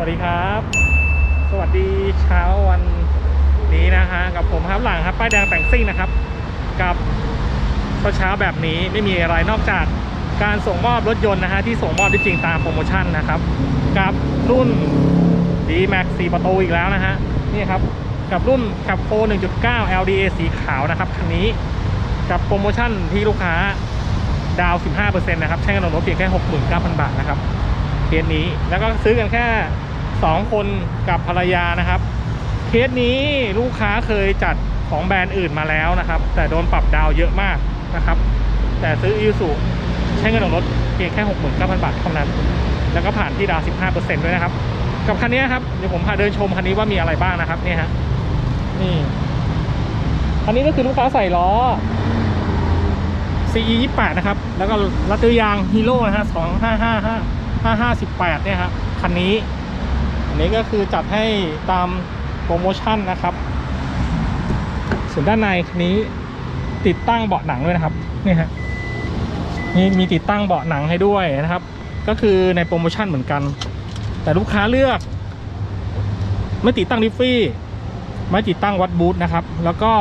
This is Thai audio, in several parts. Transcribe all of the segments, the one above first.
วัสดีครับ สวัสดีเช้าวันนี้นะฮะกับผมครับหลังครับป้ายแดงแต่งซิ่งนะครับ กับเช้าแบบนี้ไม่มีอะไรนอกจากการส่งมอบรถยนต์นะฮะที่ส่งมอบได้จริงตามโปรโมชั่นนะครับ กับรุ่น D Max 4 ประตูอีกแล้วนะฮะนี่ครับกับรุ่นกับโ1.9 LDA สีขาวนะครับคันนี้กับโปรโมชั่นที่ลูกค้าดาว 15%นะครับ ใช้เงินลงรถเพียงแค่ 69,000 บาทนะครับเคสนี้ แล้วก็ซื้อกันแค่ 2คนกับภรรยานะครับ เคสนี้ลูกค้าเคยจัดของแบรนด์อื่นมาแล้วนะครับ แต่โดนปรับดาวเยอะมากนะครับ แต่ซื้ออีซูใช้เงินของรถเพียงแค่ 69,000 บาทเท่านั้น แล้วก็ผ่านที่ดาว 15%ด้วยนะครับ กับคันนี้ครับ เดี๋ยวผมพาเดินชมคันนี้ว่ามีอะไรบ้างนะครับนี่ฮะนี่คันนี้ก็คือลูกค้าใส่ล้อ CE 28นะครับ แล้วก็รัตเตอร์ยางฮีโร่นะฮะ 2555 5518เนี่ยครับคันนี้ อันนี้ก็คือจัดให้ตามโปรโมชั่นนะครับ ส่วนด้านในนี้ติดตั้งเบาะหนังด้วยนะครับนี่ฮะนี่มีติดตั้งเบาะหนังให้ด้วยนะครับ ก็คือในโปรโมชั่นเหมือนกัน แต่ลูกค้าเลือก ไม่ติดตั้งดิฟฟี่ไม่ติดตั้งวัดบูทนะครับ แล้วก็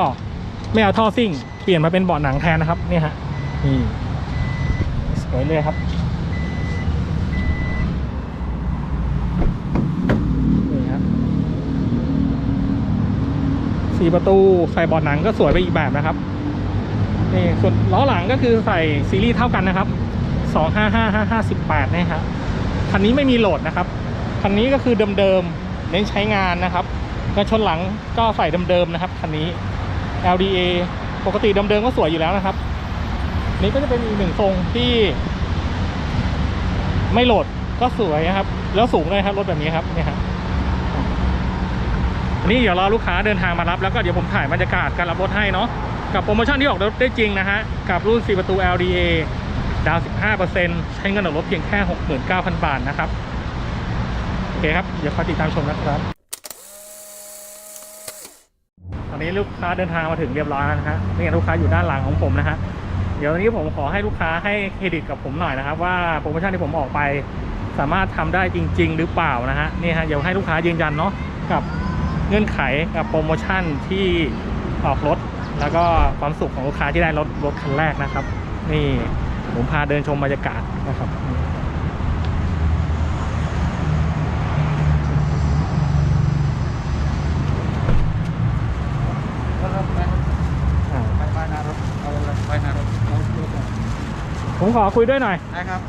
ไม่เอาท่อซิ่ง เปลี่ยนมาเป็นเบาะหนังแทนนะครับนี่ฮะนี่สวยเลยครับ นี่ครับ สี่ประตูใส่บอดหนังก็สวยไปอีกแบบนะครับนี่ส่วนล้อหลังก็คือใส่ซีรีส์เท่ากันนะครับสองห้าห้าห้าห้าสิบแปดนี่ครับคันนี้ไม่มีโหลดนะครับ คันนี้ก็คือเดิมๆเน้นใช้งานนะครับกระชนหลังก็ใส่เดิมๆนะครับคันนี้ LDA ปกติเดิมๆก็สวยอยู่แล้วนะครับ นี่ก็จะเป็นอีกหนึ่งทรงที่ ไม่โหลดก็สวยนะครับ แล้วสูงเลยครับรถแบบนี้ครับเนี่ยครับ นนี้เดี๋ยวรอลูกค้าเดินทางมารับแล้วก็เดี๋ยวผมถ่ายบรรยากาศการรับรถให้เนาะกับโปรโมชั่นที่ออกรถได้จริงนะฮะกับรุ่น 4 ประตู LDA ดาว 15%ใช้เงินออกรถเพียงแค่ 69,000 บาทนะครับโอเคครับเดี๋ยวคอยติดตามชมนะครับ ตอนนี้ลูกค้าเดินทางมาถึงเรียบร้อยแล้วนะฮะนี่ลูกค้าอยู่ด้านหลังของผมนะฮะเดี๋ยววันนี้ผมขอให้ลูกค้าให้เครดิตกับผมหน่อยนะครับ ว่าโปรโมชั่นที่ผมออกไปสามารถทำได้จริง ๆ หรือเปล่านะฮะนี่ฮะเดี๋ยวให้ลูกค้ายืนยันเนาะกับ เงื่อนไขกับโปรโมชั่นที่ออกรถ แล้วก็ความสุขของลูกค้าที่ได้รถรถคันแรกนะครับ นี่ผมพาเดินชมบรรยากาศนะครับไปน้ารถเอาเลยไปน้ารถเอารถก่อนผมขอคุยด้วยหน่อยได้ครับ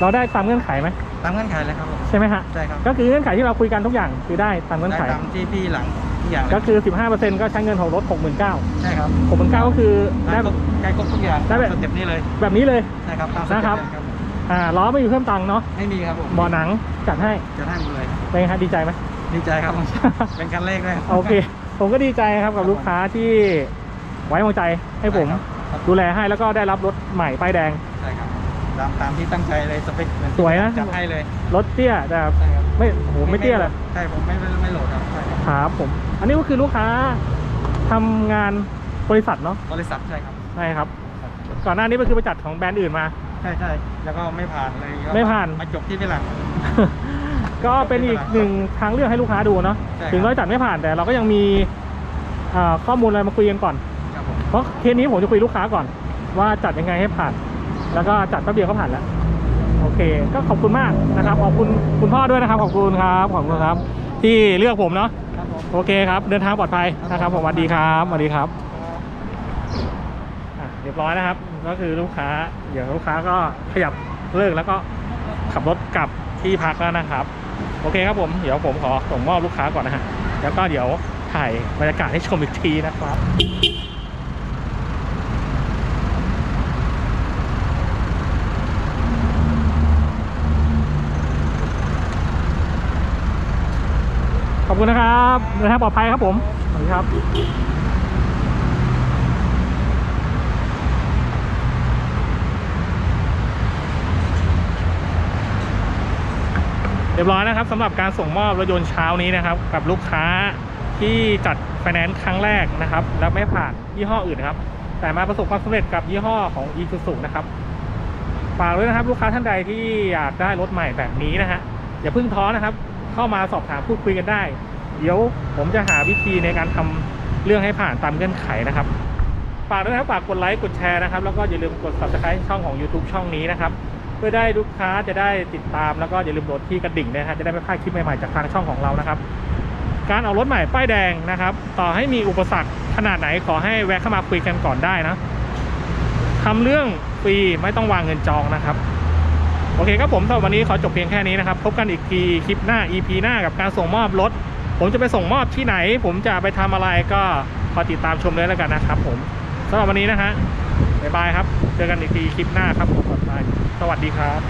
เราได้ตามเงื่อนไขไหม ตามเงื่อนไขเลยครับผมใช่ไหมฮะใช่ครับก็คือเงื่อนไขที่เราคุยกันทุกอย่างคือได้ตามเงื่อนได้ไขตามที่พี่หลังทุกอย่างเลยก็คือ 15%ก็ใช้เงินของรถ69,000ใช่ครับ69,000ก็คือได้ได้ใกล้ครบทุกอย่างได้แบบ สเต็ปนี้เลยแบบนี้เลย ใช่ครับตามสนะเต็ปครับ เลยครับผมอ่าล้อไม่มีเพิ่มตังค์เนาะไม่มีครับผมบ่อหนังจัดให้จะให้หมดเลยเป็นไงฮะดีใจไหม ดีใจครับผม เป็นคันแรกเลยโอเค ผมก็ดีใจครับกับลูกค้าที่ไว้วางใจให้ผมครับดูแลให้แล้วก็ได้รับรถใหม่ป้ายแดง ใช่ครับ ตามตามที่ตั้งใจเลยสเปคเหมือสวยนะ จัดให้เลยรถเตี้ยแต่ใช่ครับไม่โอ้โหไม่เตี้ยเลยใช่ผมไม่ไม่ไม่โหลดครับใช่ครับครับผม อันนี้ก็คือลูกค้าทำงานบริษัทเนาะบริษัทใช่ครับใช่ครับ ก่อนหน้านี้ก็คือไปจัดของแบรนด์อื่นมา ใช่ใช่แล้วก็ไม่ผ่านเลยก็ไม่ผ่าน มาจบที่พี่หลัง ก็เป็นอีกหนึ่งทางเลือกให้ลูกค้าดูเนาะใช่ครับ ถึงเราจัดไม่ผ่านแต่เราก็ยังมีอ่าข้อมูลอะไรมาคุยกันก่อน ครับผมเพราะเคสนี้ผมจะคุยลูกค้าก่อน ว่าจัดยังไงให้ผ่าน แล้วก็จัดแป๊บเดียวก็ผ่านแล้ว โอเค ก็ขอบคุณมากนะครับ ขอบคุณคุณพ่อด้วยนะครับ ขอบคุณครับ ขอบคุณครับ ที่เลือกผมเนาะครับผมโอเคครับ เดินทางปลอดภัยนะครับผมสวัสดีครับสวัสดีครับอะเรียบร้อยนะครับ ก็คือลูกค้า เดี๋ยวลูกค้าก็ขยับเลิกแล้วก็ขับรถกลับที่พักแล้วนะครับ โอเคครับผม เดี๋ยวผมขอส่งมอบลูกค้าก่อนนะฮะ แล้วก็เดี๋ยวถ่ายบรรยากาศให้ชมอีกทีนะครับ คุณนะครับเดินทางปลอดภัยครับผมสวัสดีครับเรียบร้อยนะครับสำหรับการส่งมอบรถยนต์เช้านี้นะครับ กับลูกค้าที่จัดไฟแนนซ์ครั้งแรกนะครับ แล้วไม่ผ่านยี่ห้ออื่นนะครับ แต่มาประสบความสำเร็จกับยี่ห้อของ e s u z u นะครับฝากด้วยนะครับ ลูกค้าท่านใดที่อยากได้รถใหม่แบบนี้นะฮะอย่าเพิ่งท้อนะครับขเข้ามาสอบถามพูดคุยกันได้ เดี๋ยวผมจะหาวิธีในการทำเรื่องให้ผ่านตามเงื่อนไขนะครับ ฝากด้วยนะครับฝากกดไลค์กดแชร์นะครับ แล้วก็อย่าลืมกด subscribe ช่องของ YouTube ช่องนี้นะครับ เพื่อได้ลูกค้าจะได้ติดตามแล้วก็อย่าลืมโหลดที่กระดิ่งนะครับจะได้ไม่พลาดคลิปใหม่ๆจากทางช่องของเรานะครับ การออกรถใหม่ป้ายแดงนะครับ ต่อให้มีอุปสรรคขนาดไหนขอให้แวะเข้ามาคุยกันก่อนได้นะทำเรื่องฟรีไม่ต้องวางเงินจองนะครับโอเคครับผมสำหรับวันนี้ขอจบเพียงแค่นี้นะครับ พบกันอีกทีคลิปหน้า EP หน้ากับการส่งมอบรถ ผมจะไปส่งมอบที่ไหน ผมจะไปทำอะไรก็คอยติดตามชมเลยแล้วกันนะครับผมสำหรับวันนี้นะฮะบ๊ายบายครับ เจอกันอีกทีคลิปหน้าครับผมบ๊ายบายสวัสดีครับ